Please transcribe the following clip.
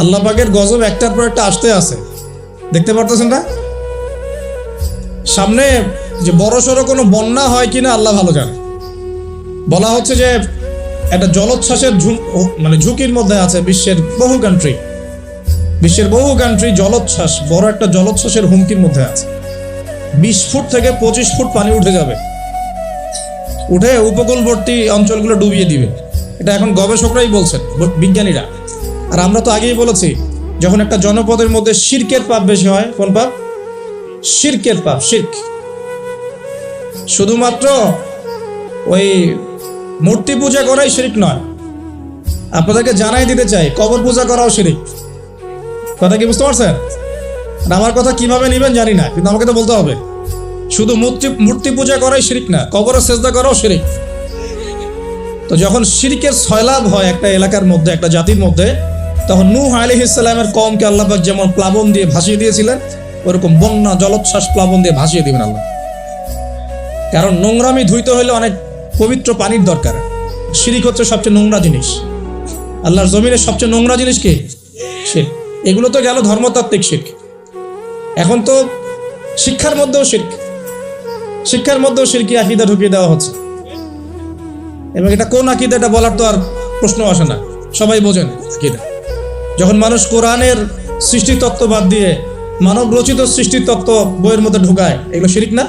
আল্লাহ পাকের গজব একটার পর একটা আসতে আছে। দেখতে পারতেছেন না? সামনে যে বড় সড়ো কোনো বন্যা হয় কিনা আল্লাহ ভালো জানে। বলা হচ্ছে যে একটা জলোচ্ছ্বাসের মানে ঝুঁকির মধ্যে আছে বিশ্বের বহু কান্ট্রি বিশ্বের বহু কান্ট্রি জলোচ্ছ্বাস, বড় একটা জলোচ্ছ্বাসের হুমকির মধ্যে আছে। বিশ ফুট থেকে পঁচিশ ফুট পানি উঠে যাবে। উঠে উপকূলবর্তী অঞ্চলগুলো ডুবিয়ে দিবে। এটা এখন গবেষকরাই বলছেন, বিজ্ঞানীরা। আর আমরা তো আগেই বলেছি, যখন একটা জনপদের মধ্যে শিরকের পাপ বেশি হয়, কোন পাপ? শিরকের পাপ শির্ক শুধুমাত্র ওই মূর্তি পূজা করাই শিরিক নয়। আপনাদেরকে জানাই দিতে চাই, কবর পূজা করাও শিরিক কথা কি বুঝতে পারছেন? আমার কথা কীভাবে নেবেন জানি না, কিন্তু আমাকে তো বলতে হবে। শুধু মূর্তি মূর্তি পূজা করাই শিরিক না, কবরের চেষ্টা করাও শিরিক তো যখন শিরিকের সয়লাভ হয় একটা এলাকার মধ্যে, একটা জাতির মধ্যে তখন নূহ আলাইহিস ইসলামের কমকে আল্লাহবাক যেমন প্লাবন দিয়ে ভাসিয়ে দিয়েছিলেন, ওরকম বন্যা, জলোচ্ছ্বাস প্লাবন দিয়ে ভাসিয়ে দিবেন আল্লাহ। কারণ নোংরামি ধুইতে হলে অনেক পবিত্র পানির দরকার। শিরিক হচ্ছে সবচেয়ে নোংরা জিনিস। আল্লাহর জমিনের সবচেয়ে নোংরা জিনিস কি? শির্ক এগুলো তো গেল ধর্মতাত্ত্বিক শির্ক এখন তো শিক্ষার মধ্যেও শির্ক শিক্ষার মধ্যেও শিরকি আকিদা ঢুকিয়ে দেওয়া হচ্ছে? এবং এটা কোন আকিদা, এটা বলার তো আর প্রশ্ন আসে না। সবাই বোঝেন আকিদা। যখন মানুষ কোরআনের সৃষ্টিতত্ত্ব বাদ দিয়ে মানব রচিত সৃষ্টি তত্ত্ব বইয়ের মধ্যে ঢুকায়, এগুলো শিরিক না?